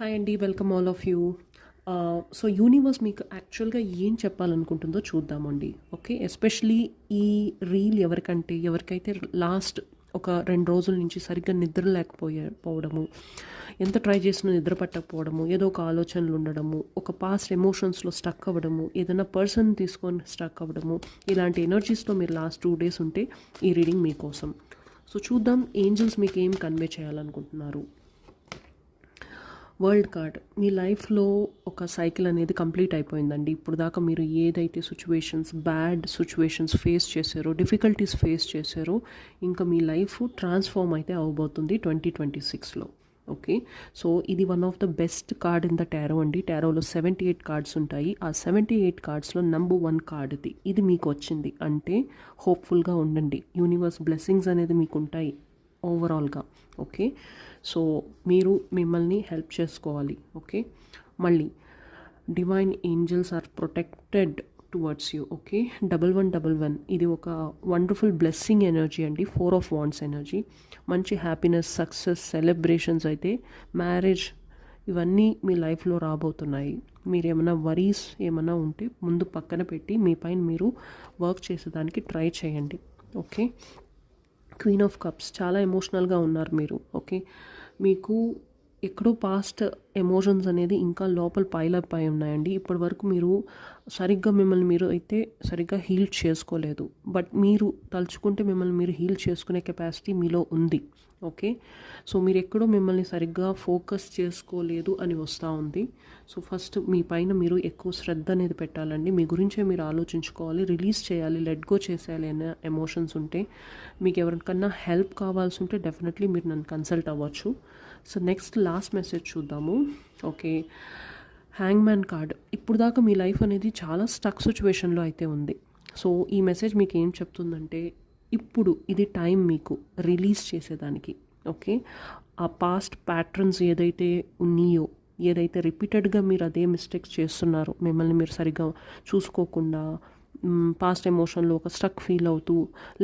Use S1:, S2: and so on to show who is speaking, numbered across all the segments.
S1: Hi అండి welcome all of you so universe మీకు యాక్చువల్గా ఏం చెప్పాలనుకుంటుందో చూద్దామండి ఓకే ఎస్పెషలీ ఈ రీల్ ఎవరికంటే ఎవరికైతే లాస్ట్ ఒక రెండు రోజుల నుంచి సరిగ్గా నిద్ర లేకపోయే పోవడము ఎంత ట్రై చేసినా నిద్ర పట్టకపోవడము ఏదో ఒక ఆలోచనలు ఉండడము ఒక పాస్ట్ ఎమోషన్స్లో స్టక్ అవ్వడము ఏదైనా పర్సన్ తీసుకొని స్టక్ అవ్వడము ఇలాంటి ఎనర్జీస్లో మీరు లాస్ట్ టూ డేస్ ఉంటే ఈ రీడింగ్ మీకోసం. సో చూద్దాం ఏంజల్స్ మీకు ఏం కన్వే చేయాలనుకుంటున్నారు? World card. మీ లైఫ్లో ఒక సైకిల్ అనేది కంప్లీట్ అయిపోయిందండి. ఇప్పుడు దాకా మీరు ఏదైతే సిచ్యువేషన్స్ బ్యాడ్ సిచ్యువేషన్స్ ఫేస్ చేశారో డిఫికల్టీస్ ఫేస్ చేశారో ఇంకా మీ లైఫ్ ట్రాన్స్ఫార్మ్ అయితే అవబోతుంది ట్వంటీ ట్వంటీ సిక్స్లో. ఓకే? సో ఇది one of the best card in the tarot అండి. టారోలో సెవెంటీ ఎయిట్ కార్డ్స్ ఉంటాయి. ఆ సెవెంటీ ఎయిట్ కార్డ్స్లో నంబర్ వన్ కార్డ్ ఇది ఇది మీకు వచ్చింది. అంటే హోప్ఫుల్గా ఉండండి. యూనివర్స్ బ్లెస్సింగ్స్ అనేది మీకు ఉంటాయి ఓవరాల్గా ఓకే సో మీరు మిమ్మల్ని హెల్ప్ చేసుకోవాలి ఓకే మళ్ళీ divine angels are protected towards you okay double one double one ఇది ఒక వండర్ఫుల్ బ్లెస్సింగ్ ఎనర్జీ అండి ఫోర్ ఆఫ్ వాన్స్ ఎనర్జీ మంచి హ్యాపీనెస్ సక్సెస్ సెలబ్రేషన్స్ అయితే మ్యారేజ్ ఇవన్నీ మీ లైఫ్లో రాబోతున్నాయి. మీరు ఏమైనా వరీస్ ఏమైనా ఉంటే ముందు పక్కన పెట్టి మీ పైన మీరు వర్క్ చేసేదానికి ట్రై చేయండి ఓకే క్వీన్ ఆఫ్ కప్స్. చాలా ఎమోషనల్గా ఉన్నారు మీరు ఓకే? మీకు ఎక్కడో పాస్ట్ ఎమోషన్స్ అనేది ఇంకా లోపల పైలప్ అయి ఉన్నాయండి. ఇప్పటి వరకు మీరు సరిగ్గా మిమ్మల్ని మీరు అయితే సరిగ్గా హీల్ చేసుకోలేదు. బట్ మీరు తలుచుకుంటే మిమ్మల్ని మీరు హీల్ చేసుకునే కెపాసిటీ మీలో ఉంది. ఓకే సో మీరు ఎక్కడో మిమ్మల్ని సరిగ్గా ఫోకస్ చేసుకోలేదు అని వస్తూ ఉంది. సో ఫస్ట్ మీ పైన మీరు ఎక్కువ శ్రద్ధ అనేది పెట్టాలండి. మీ గురించే మీరు ఆలోచించుకోవాలి. రిలీజ్ చేయాలి. లెట్ గో చేసేయాలి అనే ఎమోషన్స్ ఉంటే మీకు ఎవరికన్నా హెల్ప్ కావాల్సి ఉంటే డెఫినెట్లీ మీరు నన్ను కన్సల్ట్ అవ్వచ్చు. సో నెక్స్ట్ లాస్ట్ మెసేజ్ చూద్దాము. ఓకే హ్యాంగ్ మ్యాన్ కార్డ్ ఇప్పుడు దాకా మీ లైఫ్ అనేది చాలా స్టక్ సిచ్యువేషన్లో అయితే ఉంది. సో ఈ మెసేజ్ మీకు ఏం చెప్తుందంటే ఇప్పుడు ఇది టైం మీకు రిలీజ్ చేసేదానికి. ఓకే ఆ పాస్ట్ ప్యాటర్న్స్ ఏదైతే ఉన్నాయో ఏదైతే రిపీటెడ్గా మీరు అదే మిస్టేక్స్ చేస్తున్నారో మిమ్మల్ని మీరు సరిగ్గా చూసుకోకుండా పాస్ట్ ఎమోషన్లో ఒక స్టక్ ఫీల్ అవుతూ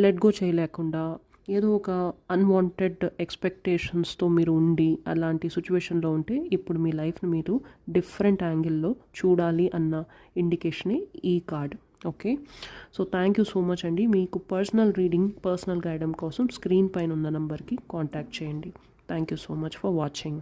S1: లెట్ గో చేయలేకుండా ఏదో ఒక అన్వాంటెడ్ ఎక్స్పెక్టేషన్స్తో మీరు ఉండి అలాంటి సిచ్యువేషన్లో ఉంటే ఇప్పుడు మీ లైఫ్ని మీరు డిఫరెంట్ యాంగిల్లో చూడాలి అన్న ఇండికేషనే ఈ card okay so thank you so much అండి. మీకు పర్సనల్ రీడింగ్ పర్సనల్ గైడెన్స్ కోసం స్క్రీన్ పైన ఉన్న నెంబర్కి కాంటాక్ట్ చేయండి. Thank you so much for watching